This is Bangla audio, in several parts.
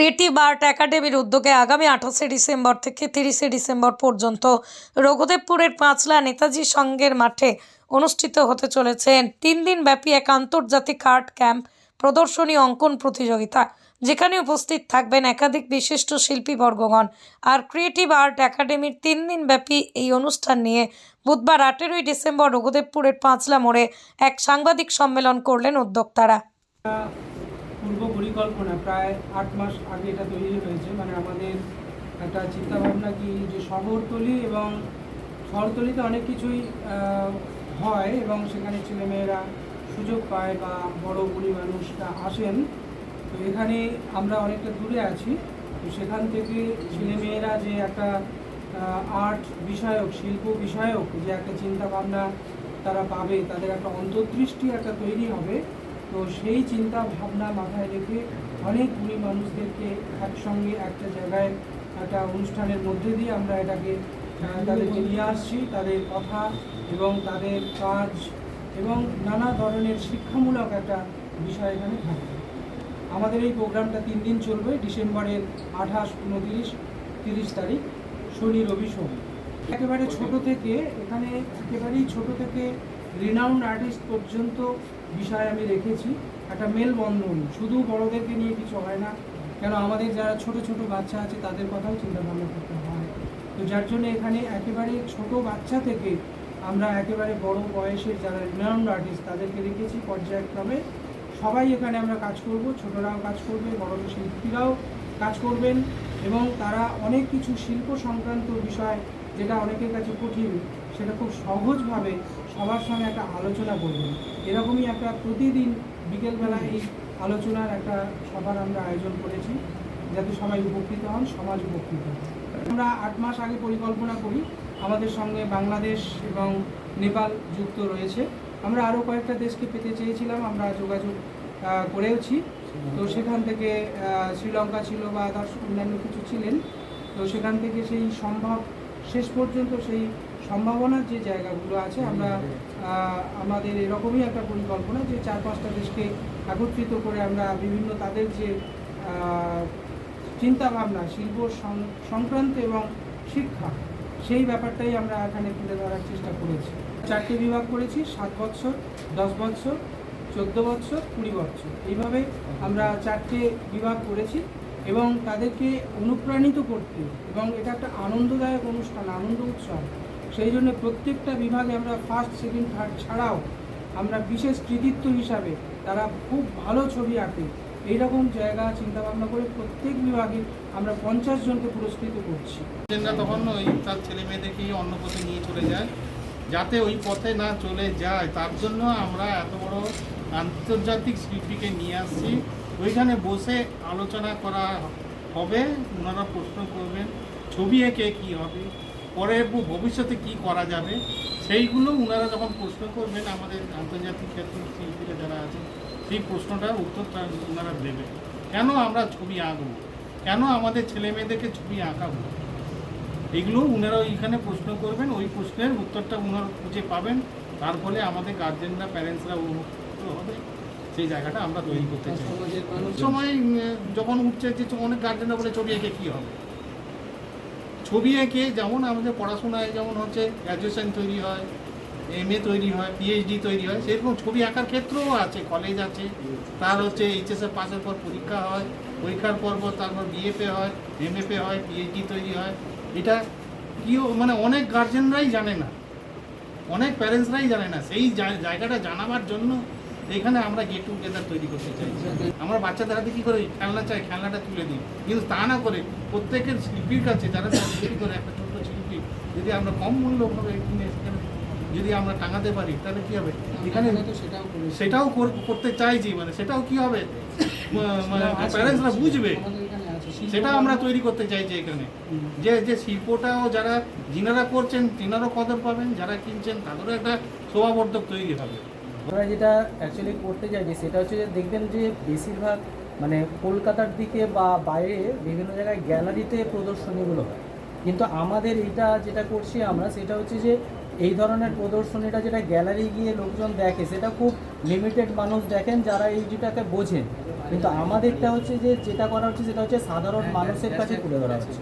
ক্রিয়েটিভ আর্ট একাডেমির উদ্যোগে আগামী আঠাশে ডিসেম্বর থেকে তিরিশে ডিসেম্বর পর্যন্ত রঘুদেবপুরের পাঁচলা নেতাজি সংঘের মাঠে অনুষ্ঠিত হতে চলেছে তিন দিন ব্যাপী এক আন্তর্জাতিক আর্ট ক্যাম্প প্রদর্শনী অঙ্কন প্রতিযোগিতা, যেখানে উপস্থিত থাকবেন একাধিক বিশিষ্ট শিল্পীবর্গগণ আর ক্রিয়েটিভ আর্ট একাডেমির তিন দিন ব্যাপী এই অনুষ্ঠান নিয়ে বুধবার আঠেরোই ডিসেম্বর রঘুদেবপুরের পাঁচলা মোড়ে এক সাংবাদিক সম্মেলন করলেন উদ্যোক্তারা। পূর্ব পরিকল্পনা, প্রায় আট মাস আগে এটা তৈরি হয়েছে। মানে আমাদের একটা চিন্তাভাবনা কি যে শহরতলি এবং শহরতলিতে অনেক কিছুই হয় এবং সেখানে ছেলেমেয়েরা সুযোগ পায় বা বড় বুড়ি মানুষরা আসেন। তো এখানে আমরা অনেকটা দূরে আছি। তো সেখান থেকে ছেলেমেয়েরা যে একটা আর্ট বিষয়ক, শিল্প বিষয়ক যে একটা চিন্তাভাবনা তারা পাবে, তাদের একটা অন্তর্দৃষ্টি একটা তৈরি হবে। তো সেই চিন্তা ভাবনা মাথায় রেখে অনেক বুড়ি মানুষদেরকে একসঙ্গে একটা জায়গায়, একটা অনুষ্ঠানের মধ্যে দিয়ে আমরা এটাকে তাদেরকে নিয়ে আসছি, তাদের কথা এবং তাদের কাজ এবং নানা ধরনের শিক্ষামূলক একটা বিষয় এখানে থাকবে আমাদের এই প্রোগ্রামটা তিন দিন চলবে, ডিসেম্বরের আঠাশ, উনত্রিশ, তিরিশ তারিখ, শনি, রবি, সোম। একেবারে ছোট থেকে, এখানে একেবারেই ছোট থেকে রিনাউন্ড আর্টিস্ট পর্যন্ত বিষয় আমি রেখেছি। একটা মেলবন্ধন, শুধু বড়দেরকে নিয়ে কিছু হয় না, কেন আমাদের যারা ছোট ছোট বাচ্চা আছে, তাদের কথাও চিন্তা ভাবনা করতে হয়। তো যার জন্য এখানে একেবারে ছোট বাচ্চা থেকে আমরা একেবারে বড় বয়সের যারা রিনাউন্ড আর্টিস্ট তাদেরকে রেখেছি পর্যায়ক্রমে। সবাই এখানে আমরা কাজ করব, ছোটরাও কাজ করবে, বড় শিল্পীরাও কাজ করবেন এবং তারা অনেক কিছু শিল্প সংক্রান্ত বিষয়, যেটা অনেকের কাছে কঠিন সেটা খুব সহজভাবে সবার সঙ্গে একটা আলোচনা করবেন। এরকমই একটা প্রতিদিন বিকেলবেলা এই আলোচনার একটা সভার আমরা আয়োজন করেছি, যাতে সবাই উপকৃত হন, সমাজ উপকৃত আমরা আট মাস আগে পরিকল্পনা করি, আমাদের সঙ্গে বাংলাদেশ এবং নেপাল যুক্ত রয়েছে। আমরা আরও কয়েকটা দেশকে পেতে চেয়েছিলাম, আমরা যোগাযোগ করেওছি। তো সেখান থেকে শ্রীলঙ্কা ছিল বা অন্যান্য কিছু ছিলেন। তো সেখান থেকে সেই সম্ভব শেষ পর্যন্ত সেই সম্ভাবনার যে জায়গাগুলো আছে, আমরা আমাদের এরকমই একটা পরিকল্পনা যে চার পাঁচটা দেশকে একত্রিত করে আমরা বিভিন্ন তাদের যে চিন্তাভাবনা, শিল্প সংক্রান্ত এবং শিক্ষা, সেই ব্যাপারটাই আমরা এখানে তুলে ধরার চেষ্টা করেছি। চারটে বিভাগ করেছি, সাত বছর দশ বছর চোদ্দ বছর কুড়ি বছর এইভাবে আমরা চারটে বিভাগ করেছি এবং তাদেরকে অনুপ্রাণিত করতে এবং এটা একটা আনন্দদায়ক অনুষ্ঠান, আনন্দ উৎসব। সেই জন্য প্রত্যেকটা বিভাগে আমরা ফার্স্ট সেকেন্ড থার্ড ছাড়াও আমরা বিশেষ কৃতিত্ব হিসাবে তারা খুব ভালো ছবি আঁকে। এইরকম জায়গা চিন্তা ভাবনা করে প্রত্যেক বিভাগে আমরা পঞ্চাশ জনকে পুরস্কৃত করছি। তখন ওই তার ছেলে মেয়েদেরকেই অন্য পথে নিয়ে চলে যায়। যাতে ওই পথে না চলে যায়, তার জন্য আমরা এত বড় আন্তর্জাতিক শিল্পীকে নিয়ে আসছি। ওইখানে বসে আলোচনা করা হবে, ওনারা প্রশ্ন করবেন, ছবি এঁকে কী হবে? পরে ভবিষ্যতে কি করা যাবে সেইগুলো ওনারা যখন প্রশ্ন করবেন আমাদের আন্তর্জাতিক ক্ষেত্রে শিল্পীরা যারা আছেন সেই প্রশ্নটার উত্তরটা ওনারা দেবে কেন আমরা ছবি আঁকবো? কেন আমাদের ছেলে মেয়েদেরকে ছবি আঁকাবো? এগুলো ওনারা ওইখানে প্রশ্ন করবেন ওই প্রশ্নের উত্তরটা ওনারা খুঁজে পাবেন। তার ফলে আমাদের গার্জেনরা প্যারেন্টসরা উপকৃত হবে। সেই জায়গাটা আমরা তৈরি করতে চাই। সময় যখন উঠছে যে অনেক গার্জেনরা বলে ছবি এঁকে কী হবে? ছবি এঁকে যেমন আমাদের পড়াশোনায় যেমন হচ্ছে গ্র্যাজুয়েশন তৈরি হয় এম এ তৈরি হয় পিএইচডি তৈরি হয়, সেরকম ছবি আঁকার ক্ষেত্রেও আছে কলেজ আছে। তার হচ্ছে এইচএসএ পাসের পর পরীক্ষা হয়, পরীক্ষার পর পর তারপর বিএফএ হয় এমএফএ হয় পিএইচডি তৈরি হয়। এটা কিও মানে অনেক গার্জেনরাই জানে না। অনেক প্যারেন্টসরাই জানে না। সেই জায়গাটা জানাবার জন্য এখানে আমরা গেট টুগেদার তৈরি করতে চাই। আমরা বাচ্চাদের হাতে কী করে খেলনা চাই খেলনাটা তুলে দিই? কিন্তু তা না করে প্রত্যেকের শিল্পীর কাছে যারা শিল্পী করে একটা ছোট্ট শিল্পী যদি আমরা কম মূল্যভাবে কিনে সেখানে যদি আমরা টাঙাতে পারি তাহলে কী হবে? এখানে সেটাও সেটাও কর- করতে চাইছি মানে সেটাও কি হবে? মানে প্যারেন্টসরা বুঝবে। সেটা আমরা তৈরি করতে চাইছি এখানে। যে যে শিল্পটাও যারা যিনারা করছেন তিনারও কদর পাবেন যারা কিনছেন তাদেরও একটা শোভাবর্ধক তৈরি হবে। আমরা যেটা অ্যাকচুয়ালি করতে চাইছি সেটা হচ্ছে যে দেখবেন যে বেশিরভাগ মানে কলকাতার দিকে বা বাইরে বিভিন্ন জায়গায় গ্যালারিতে প্রদর্শনীগুলো হয়। কিন্তু আমাদের এটা যেটা করছি আমরা সেটা হচ্ছে যে এই ধরনের প্রদর্শনীটা যেটা গ্যালারি গিয়ে লোকজন দেখে সেটা খুব লিমিটেড মানুষ দেখেন যারা এই যেটাকে বোঝেন। কিন্তু আমাদেরটা হচ্ছে যে যেটা করা হচ্ছে সেটা হচ্ছে সাধারণ মানুষের কাছে তুলে ধরা হচ্ছে।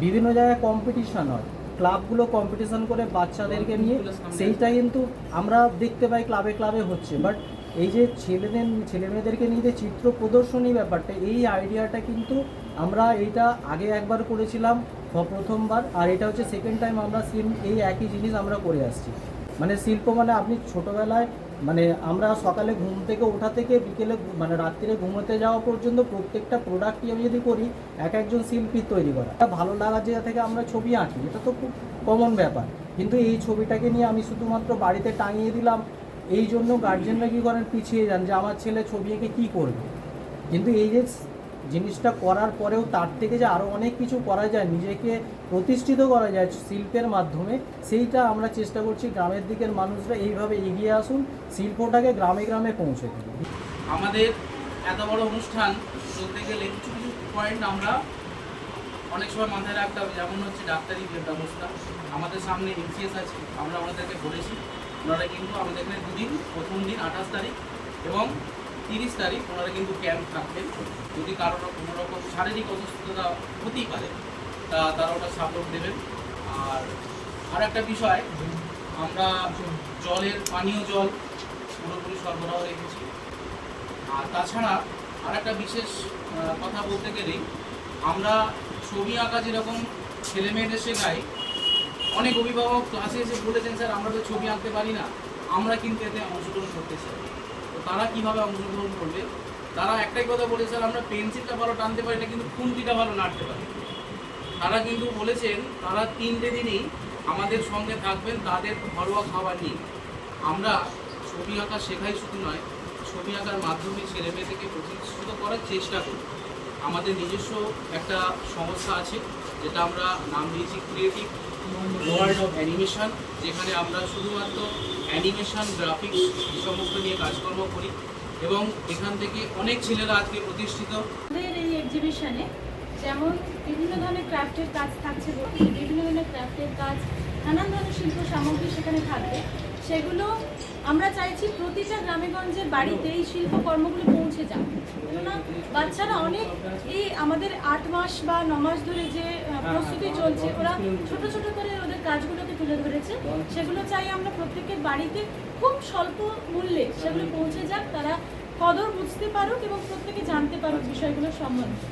বিভিন্ন জায়গায় কম্পিটিশন হয়। ক্লাবগুলো কম্পিটিশন করে বাচ্চাদেরকে নিয়ে সেইটা কিন্তু আমরা দেখতে পাই ক্লাবে ক্লাবে হচ্ছে। বাট এই যে ছেলেদের ছেলে মেয়েদেরকে নিয়ে যে চিত্র প্রদর্শনী ব্যাপারটা এই আইডিয়াটা কিন্তু আমরা এইটা আগে একবার করেছিলাম প্রথমবার আর এটা হচ্ছে সেকেন্ড টাইম আমরা সেম এই একই জিনিস আমরা করে আসছি। মানে শিল্প মানে আপনি ছোটোবেলায় মানে আমরা সকালে ঘুম থেকে ওঠা থেকে বিকেলে মানে রাত্রিরে ঘুমোতে যাওয়া পর্যন্ত প্রত্যেকটা প্রোডাক্টই আমি যদি করি, এক একজন শিল্পী তৈরি করা। ভালো লাগার জায়গা থেকে আমরা ছবি আঁকি, এটা তো খুব কমন ব্যাপার। কিন্তু এই ছবিটাকে নিয়ে আমি শুধুমাত্র বাড়িতে টাঙিয়ে দিলাম, এই জন্য গার্জেনরা কী করেন? পিছিয়ে যান যে আমার ছেলে ছবি এঁকে কী করবে? কিন্তু এই যে জিনিসটা করার পরেও তার থেকে যে আরও অনেক কিছু করা যায়, নিজেকে প্রতিষ্ঠিত করা যায় শিল্পের মাধ্যমে, সেইটা আমরা চেষ্টা করছি গ্রামের দিকের মানুষরা এইভাবে এগিয়ে আসুন, শিল্পটাকে গ্রামে গ্রামে পৌঁছে দিন। আমাদের এত বড় অনুষ্ঠান চলতে গেলে কিছু কিছু পয়েন্ট আমরা অনেক সময় মাথায় রাখতে হবে, যেমন হচ্ছে ডাক্তারি ব্যবস্থা। আমাদের সামনে এমসিএস আছে, আমরা ওনাদেরকে বলেছি। ওনারা কিন্তু আমাদের এখানে দুদিন, প্রথম দিন আঠাশ তারিখ এবং তিরিশ তারিখ ওনারা কিন্তু ক্যাম্প থাকবেন যদি কারোর কোনো রকম শারীরিক অসুস্থতা হতেই পারে, তা তারা ওটা সাপোর্ট দেবেন। আর আর একটা বিষয়, আমরা জলের, পানীয় জল পুরোপুরি সরবরাহ রেখেছি। আর তাছাড়া আর একটা বিশেষ কথা বলতে গেলেই আমরা ছবি আঁকা যেরকম ছেলে মেয়েদের শেখাই, অনেক অভিভাবক ক্লাসে এসে বলেছেন, স্যার, আমরা তো ছবি আঁকতে পারি না। আমরা কিন্তু এতে অংশগ্রহণ করতে চাই। তারা কীভাবে অংশগ্রহণ করবে? তারা একটাই কথা বলে স্যার, আমরা পেন্সিলটা ভালো টানতে পারি না, কিন্তু খুন্তিটা ভালো নাড়তে পারি। তারা কিন্তু বলেছেন, তারা তিনটে দিনই আমাদের সঙ্গে থাকবেন, তাদের ঘরোয়া খাবার নিয়ে। আমরা ছবি আঁকা শেখাই শুধু নয়, ছবি আঁকার মাধ্যমে ছেলে মেয়েদেরকে প্রতিষ্ঠিত করার চেষ্টা করি। আমাদের নিজস্ব একটা সংস্থা আছে, যেটা আমরা নাম দিয়েছি ক্রিয়েটিভ ওয়ার্ল্ড অফ অ্যানিমেশন যেখানে আমরা শুধুমাত্র অ্যানিমেশন, গ্রাফিক্স এই সমস্ত নিয়ে কাজকর্ম করি এবং এখান থেকে অনেক ছেলেরা আজকে প্রতিষ্ঠিত। আমাদের এই এক্সিবিশনে যেমন বিভিন্ন ধরনের ক্রাফটের কাজ থাকছে, বিভিন্ন ধরনের ক্রাফটের কাজ, নানান ধরনের শিল্প সামগ্রী সেখানে থাকবে। সেগুলো আমরা চাইছি প্রতিটা গ্রামেগঞ্জের বাড়িতে এই শিল্পকর্মগুলো পৌঁছে যাক। কেননা বাচ্চারা অনেক এই আমাদের আট মাস বা ন মাস ধরে যে প্রস্তুতি চলছে ওরা ছোট ছোট করে ওদের কাজগুলোকে তুলে ধরেছে। সেগুলো চাই আমরা প্রত্যেকের বাড়িতে খুব স্বল্প মূল্যে সেগুলো পৌঁছে যাক তারা কদর বুঝতে পারুক এবং প্রত্যেকে জানতে পারুক বিষয়গুলো সম্বন্ধে।